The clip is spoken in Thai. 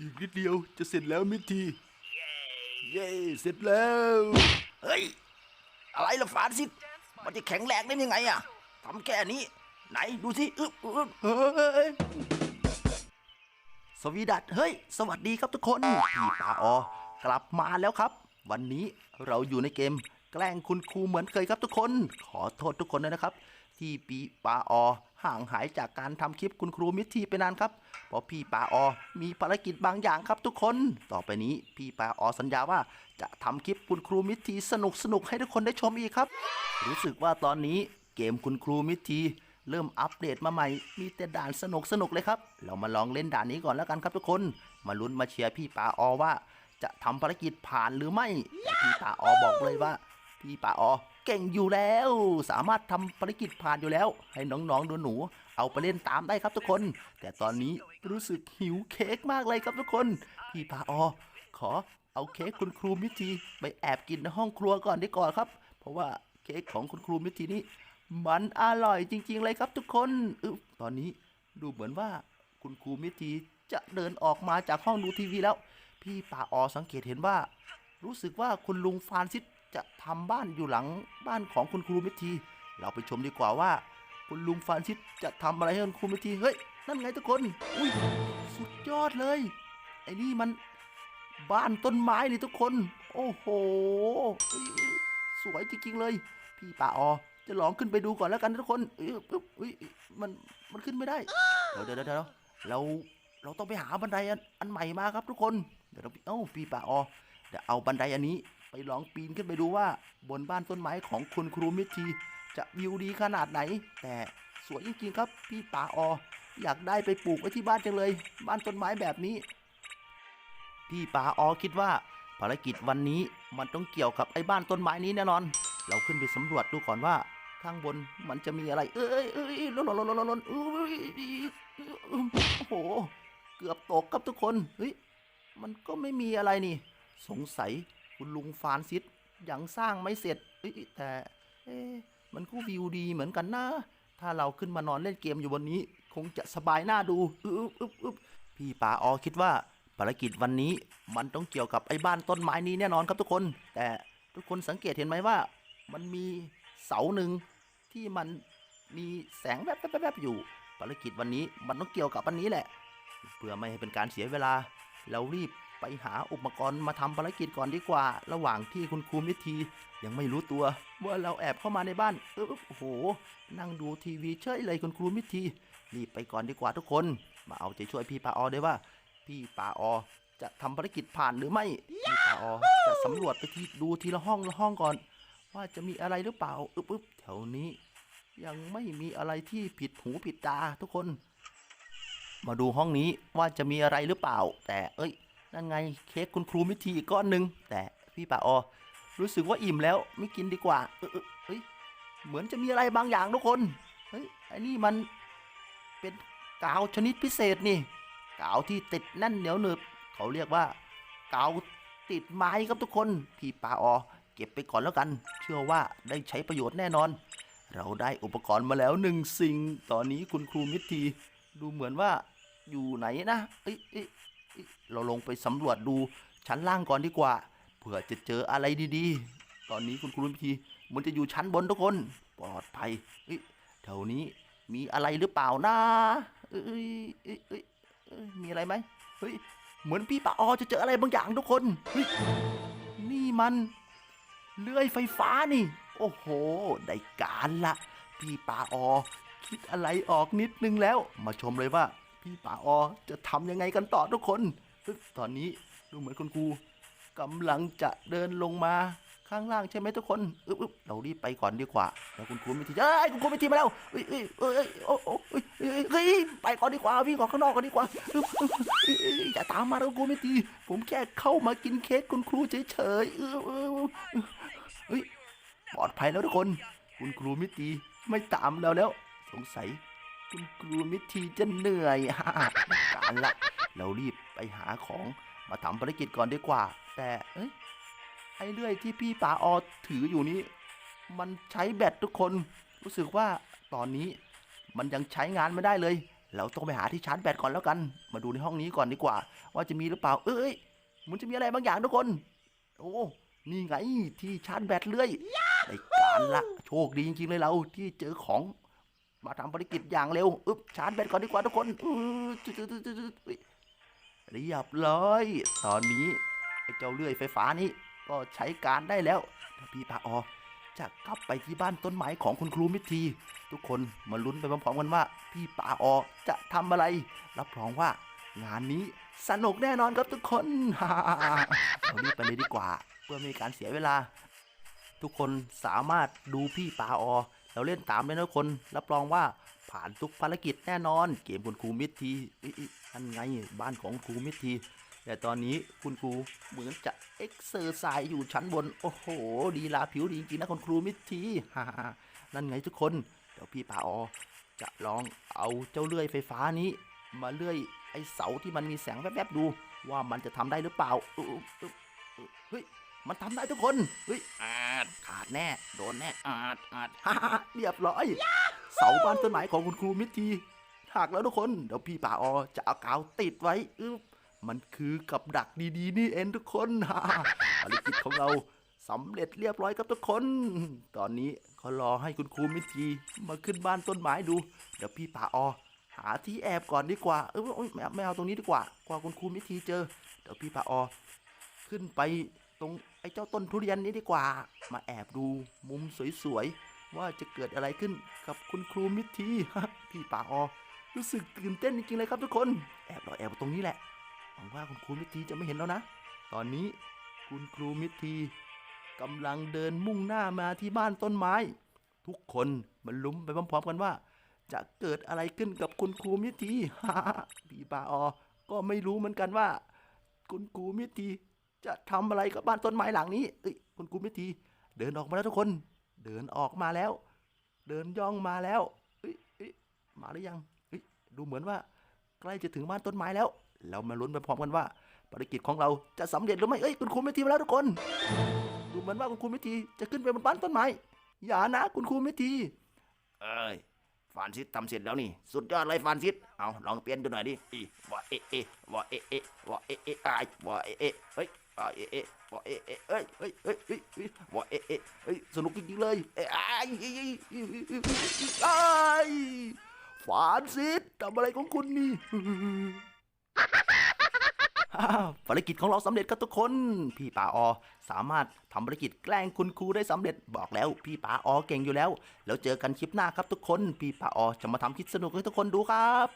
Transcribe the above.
อีกนิดเดียวจะเสร็จแล้วมิตรที เย้เสร็จแล้ว เฮ้ย อะไรล่ะฟานซิสมันจะแข็งแรงได้ยังไงอะทำแค่นี้ ไหนดูสิอึ๊บอึ๊บเฮ้ยสวีดัตเฮ้ย สวัสดีครับทุกคนพี่ปาออกลับมาแล้วครับ วันนี้เราอยู่ในเกม แกล้งคุณครูเหมือนเคยครับทุกคน ขอโทษทุกคนด้วยนะครับ ที่ปีปาอ ห่างหายจากการทำคลิปคุณครูมิตรทีไปนานครับ เพราะพี่ปาออ มีภารกิจบางอย่างครับทุกคน ต่อไปนี้พี่ปาออสัญญาว่าจะทำคลิปคุณครูมิตรทีสนุกสนุกให้ทุกคนได้ชมอีกครับ รู้สึกว่าตอนนี้เกมคุณครูมิตรทีเริ่มอัปเดตมาใหม่ มีแต่ด่านสนุกสนุกเลยครับ เรามาลองเล่นด่านนี้ก่อนแล้วกันครับทุกคน มาลุ้นมาเชียร์พี่ปาออว่า จะทำภารกิจผ่านหรือไม่ พี่ปาออบอกเลยว่า พี่ปาอ เก่งอยู่แล้ว สามารถทำภารกิจผ่านอยู่แล้ว ให้น้องๆหนูเอาไปเล่นตามได้ครับทุกคน แต่ตอนนี้รู้สึกหิวเค้กมากเลยครับทุกคน พี่ปาออขอเอาเค้กคุณครูมิตรีไปแอบกินในห้องครัวก่อนดีก่อนครับ เพราะว่าเค้กของคุณครูมิตรีนี่มันอร่อยจริง ๆ เลยครับทุกคนอึตอนนี้ดูเหมือนว่าคุณครูมิตรีจะเดินออกมาจากห้องดูทีวีแล้ว พี่ป่าออสังเกตเห็นว่า รู้สึกว่าคุณลุงฟานซิส จะทำบ้านอยู่หลังบ้านของคุณครูมิตีเราไปชมดีกว่าว่า คุณลุงฟานซิสจะทำอะไรให้คุณครูมิตีเฮ้ยนั่นไงทุกคน อุ้ยสุดยอดเลย ไอ้นี่มันบ้านต้นไม้นี่ทุกคน โอ้โห สวยจริงๆเลย พี่ป่าออจะลองขึ้นไปดูก่อนแล้วกันทุกคนเอ้ยอ้ยมันมันขึ้นไม่ได้ เดี๋ยวเดี๋ยวเดี๋ยวเราเราต้องไปหาบันไดอันอันใหม่มาครับทุกคน เดี๋ยวเราเอ้าพี่ป่าออเดี๋ยวเอาบันไดอันนี้ ไปลองปีนขึ้นไปดูว่า บนบ้านต้นไม้ของคุณครูมิตรทีจะวิวดีขนาดไหน แต่สวยจริงๆครับ พี่ป่าออ อยากได้ไปปลูกไว้ที่บ้านจังเลย บ้านต้นไม้แบบนี้ พี่ป่าออคิดว่าภารกิจวันนี้มันต้องเกี่ยวกับไอ้บ้านต้นไม้นี้แน่นอน เราขึ้นไปสำรวจดูก่อนว่า ข้างบนมันจะมีอะไร เอ้ยเอ้ยล่นล่นล่นล่นล่นเอ้ยโอ้โห เกือบตกครับทุกคน เฮ้ย มันก็ไม่มีอะไรนี่ สงสัย คุณลุงฟานซิสยังสร้างไม่เสร็จแต่เอ๊มันก็วิวดีเหมือนกันนะ ถ้าเราขึ้นมานอนเล่นเกมอยู่บนนี้ คงจะสบายหน้าดูออพี่ป๋าออคิดว่าภารกิจวันนี้มันต้องเกี่ยวกับไอ้บ้านต้นไม้นี้แน่นอนครับทุกคน แต่ทุกคนสังเกตเห็นไหมว่า มันมีเสาหนึ่งที่มันมีแสงแวบๆๆๆอยู่ ภารกิจวันนี้มันต้องเกี่ยวกับอันนี้แหละ เพื่อไม่ให้เป็นการเสียเวลา เรารีบ ไปหาอุปกรณ์มาทำภารกิจก่อนดีกว่า ระหว่างที่คุณครูมิทียังไม่รู้ตัวว่าเราแอบเข้ามาในบ้านเออโอ้โห นั่งดูทีวีเฉยเลยคุณครูมิทีรีบไปก่อนดีกว่าทุกคน มาเอาใจช่วยพี่ปาออด้วยว่า พี่ปาออจะทำภารกิจผ่านหรือไม่พี่ปาออจะสำรวจไปที่ดูทีละห้องละห้องก่อน ว่าจะมีอะไรหรือเปล่าอึ๊บอึ๊บแถวนี้ ยังไม่มีอะไรที่ผิดหูผิดตาทุกคน มาดูห้องนี้ว่าจะมีอะไรหรือเปล่า แต่เอ้ย นั่นไงเค้กคุณครูมิทีอีกก้อนหนึ่งแต่พี่ป่าออรู้สึกว่าอิ่มแล้วไม่กินดีกว่าเออเออเฮ้ยเหมือนจะมีอะไรบางอย่างทุกคนเฮ้ยไอ้นี่มันเป็นกาวชนิดพิเศษนี่กาวที่ติดแน่นเหนียวหนึบเขาเรียกว่ากาวติดไม้ครับทุกคนพี่ป่าออเก็บไปก่อนแล้วกัน เชื่อว่าได้ใช้ประโยชน์แน่นอน เราได้อุปกรณ์มาแล้วหนึ่งสิ่ง ตอนนี้คุณครูมิตรทีดูเหมือนว่าอยู่ไหนนะเอ้ย เราลงไปสำรวจดูชั้นล่างก่อนดีกว่า เผื่อจะเจออะไรดีๆ ตอนนี้คุณครูมิตรทีมันจะอยู่ชั้นบนทุกคนปลอดภัยเอ้ยแถวนี้มีอะไรหรือเปล่านะเอ้ยเอ้ยเอ้ยเอ้ยมีอะไรไหมเฮ้ยเหมือนพี่ปาออจะเจออะไรบางอย่างทุกคนเฮ้ยนี่มันเลื่อยไฟฟ้านี่ โอ้โห ได้การละ พี่ป่าออ คิดอะไรออกนิดนึงแล้ว มาชมเลยว่า ป่าออจะทำยังไงกันต่อทุกคนตอนนี้ดูเหมือนคุณครูกำลังจะเดินลงมาข้างล่างใช่ไหมทุกคนอึ๊บอึ๊บเรารีบไปก่อนดีกว่าแล้วคุณครูไม่ทีเอ้ยคุณครูไม่ทีมาแล้วเอ้ยเอ้ยเอ้ยเอ้ยโอ้โอ้ยเฮ้ยไปก่อนดีกว่าวิ่งออกข้างนอกก่อนดีกว่าอึ๊บอึ๊บเอ้ยเอ้ยอย่าตามมาแล้วคุณครูไม่ทีผมแค่เข้ามากินเค้กคุณครูเฉยๆเออเออเออเฮ้ยปลอดภัยแล้วทุกคน คุณครูมิตรีไม่ตามเราแล้ว สงสัย คุณครูมิตีจะเหนื่อยฮ่าการละ เรารีบไปหาของมาทำภารกิจก่อนดีกว่า แต่เอ้ยไอ้เลื่อยที่พี่ป๋าออถืออยู่นี้ มันใช้แบตทุกคน รู้สึกว่าตอนนี้มันยังใช้งานไม่ได้เลย เราต้องไปหาที่ชาร์จแบตก่อนแล้วกัน มาดูในห้องนี้ก่อนดีกว่า ว่าจะมีหรือเปล่า เอ้ย มันจะมีอะไรบางอย่างทุกคน โอ้นี่ไงที่ชาร์จแบตเลื่อยได้การละ โชคดีจริงๆเลยเราที่เจอของ มาทำภารกิจอย่างเร็วอึ๊บชาร์จแบตก่อนดีกว่าทุกคนอื้อจุดๆๆๆเฮ้ยเรียบร้อย ตอนนี้ไอ้เจ้าเลื่อยไฟฟ้านี้ก็ใช้การได้แล้วถ้าพี่ปาออจะกลับไปที่บ้านต้นไม้ของคุณครูมิตรทีทุกคนมาลุ้นไปพร้อมๆกันว่า พี่ปาออจะทำอะไร รับรองว่างานนี้สนุกแน่นอนครับทุกคนเรารีบไปเลยดีกว่า เพื่อไม่ให้การเสียเวลา ทุกคนสามารถดูพี่ปาออ เราเล่นตามเลยนะทุกคน รับรองว่าผ่านทุกภารกิจแน่นอน เกมคุณครูมิตรทีอันไงบ้านของครูมิตรทีแต่ตอนนี้คุณครูเหมือนจะเอ็กเซอร์ไซส์อยู่ชั้นบน โอ้โห ดีลาผิวดีจริงนะคุณครูมิตรทีฮ่านั่นไงทุกคน เดี๋ยวพี่ปาออจะลองเอาเจ้าเลื่อยไฟฟ้านี้ มาเลื่อยไอ้เสาที่มันมีแสงแวบๆดู ว่ามันจะทำได้หรือเปล่าเฮ้ย มันทำได้ทุกคน เฮ้ยอาดขาดแน่ โดนแน่อาดอาดฮ่าฮ่าเรียบร้อย เสาบ้านต้นไม้ของคุณครูมิตรทีหักแล้วทุกคน เดี๋ยวพี่ป่าออจะเอากาวติดไว้อึ๊บมันคือกับดักดีๆ นี่เองทุกคนฮ่าฮ่าภารกิจของเราสำเร็จเรียบร้อยครับทุกคน ตอนนี้ก็รอให้คุณครูมิตรทีมาขึ้นบ้านต้นไม้ดู เดี๋ยวพี่ป่าออหาที่แอบก่อนดีกว่า เออเอ้ยไม่เอาไม่เอาตรงนี้ดีกว่า กว่าคุณครูมิตรทีเจอ เดี๋ยวพี่ป่าออ ขึ้นไปตรง ไอ้เจ้าต้นทุเรียนนี้ดีกว่า มาแอบดูมุมสวยๆ ว่าจะเกิดอะไรขึ้นกับคุณครูมิทีพี่ป่าออรู้สึกตื่นเต้นจริงๆเลยครับทุกคน แอบรอแอบตรงนี้แหละหวังว่าคุณครูมิทีจะไม่เห็นแล้วนะ ตอนนี้คุณครูมิทีกำลังเดินมุ่งหน้ามาที่บ้านต้นไม้ ทุกคนมันลุ้มไปพร้อมๆกันว่า จะเกิดอะไรขึ้นกับคุณครูมิทีพี่ป่าออก็ไม่รู้เหมือนกันว่า คุณครูมิตรที จะทำอะไรกับบ้านต้นไม้หลังนี้เอ้ยคุณครูมิที เดินออกมาแล้วทุกคน เดินออกมาแล้ว เดินย่องมาแล้วเอ้ยเอ้ยมาหรือยังเอ้ยดูเหมือนว่า ใกล้จะถึงบ้านต้นไม้แล้ว เรามาลุ้นไปพร้อมกันว่าภารกิจของเราจะสำเร็จหรือไม่เอ้ยคุณครูมิทีมาแล้วทุกคน ดูเหมือนว่าคุณครูมิทีจะขึ้นไปบนบ้านต้นไม้อย่านะคุณครูมิที เอ้ยฟานซิสทำเสร็จแล้วนี่ สุดยอดเลยฟานซิสเอาลองเปลี่ยนดูหน่อยดิอีวะเอะเอะวะเอะเอะวะเอะเอะอวะเอเอะเฮ้ย อ่าเอะเอะวะเอะเอะเอ้ยเฮ้ยเฮ้ยเฮ้ยเฮ้ยวะเอะเอะเฮ้ยสนุกจริงๆเลยเอ้ยอ้ายอ้ายอ้ยฟานซิสทำอะไรของคุณนี่ภารกิจของเราสำเร็จครับทุกคน พี่ป๋าออ สามารถทำภารกิจแกล้งคุณครูได้สำเร็จบอกแล้ว พี่ป๋าออเก่งอยู่แล้ว แล้วเจอกันคลิปหน้าครับทุกคน พี่ป๋าออจะมาทำคลิปสนุกให้ทุกคนดูครับ